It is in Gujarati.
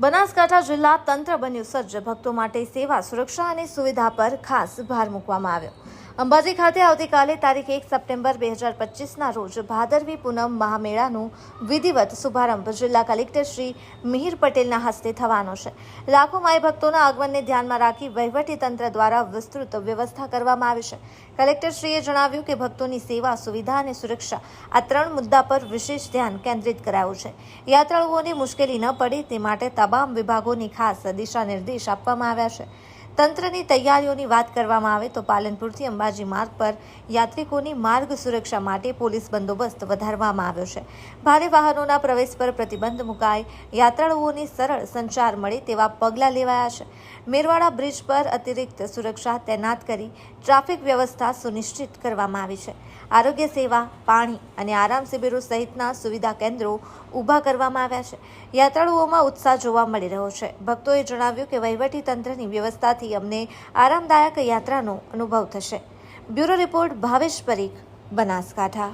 બનાસકાંઠા જિલ્લા તંત્ર બન્યું સજ્જ. ભક્તો માટે સેવા, સુરક્ષા અને સુવિધા પર ખાસ ભાર મૂકવામાં આવ્યો. અંબાજી ખાતે આવતીકાલે તારીખ એક સપ્ટેમ્બર બે હજાર પચીસના રોજ ભાદરવી પૂનમ મહામેળાનું વિધિવત શુભારંભ જિલ્લા કલેક્ટર શ્રી મિહિર પટેલના હસ્તે થવાનો છે. લાખો માય ભક્તોના આગમનને ધ્યાનમાં રાખી વહીવટી તંત્ર દ્વારા વિસ્તૃત વ્યવસ્થા કરવામાં આવી છે. કલેક્ટરશ્રીએ જણાવ્યું કે ભક્તોની સેવા, સુવિધા અને સુરક્ષા આ ત્રણ મુદ્દા પર વિશેષ ધ્યાન કેન્દ્રિત કરાયું છે. યાત્રાળુઓને મુશ્કેલી ન પડે તે માટે તમામ વિભાગોની ખાસ દિશા નિર્દેશ આપવામાં આવ્યા છે. તંત્રની તૈયારીઓની વાત કરવામાં આવે તો પાલનપુરથી અંબાજી માર્ગ પર યાત્રિકોની માર્ગ સુરક્ષા માટે પોલીસ બંદોબસ્ત વધારવામાં આવ્યો છે. ભારે વાહનોના પ્રવેશ પર પ્રતિબંધ મુકાય યાત્રાળુઓને સરળ સંચાર મળે તેવા પગલાં લેવાયા છે. મેરવાડા બ્રિજ પર અતિરિક્ત સુરક્ષા તૈનાત કરી ટ્રાફિક વ્યવસ્થા સુનિશ્ચિત કરવામાં આવી છે. આરોગ્ય સેવા, પાણી અને આરામ શિબિરો સહિતના સુવિધા કેન્દ્રો ઊભા કરવામાં આવ્યા છે. યાત્રાળુઓમાં ઉત્સાહ જોવા મળી રહ્યો છે. ભક્તોએ જણાવ્યું કે વહીવટી તંત્રની વ્યવસ્થાથી અમને આરામદાયક યાત્રાનો અનુભવ થશે. Bureau report Bhavesh Parikh Banaskantha.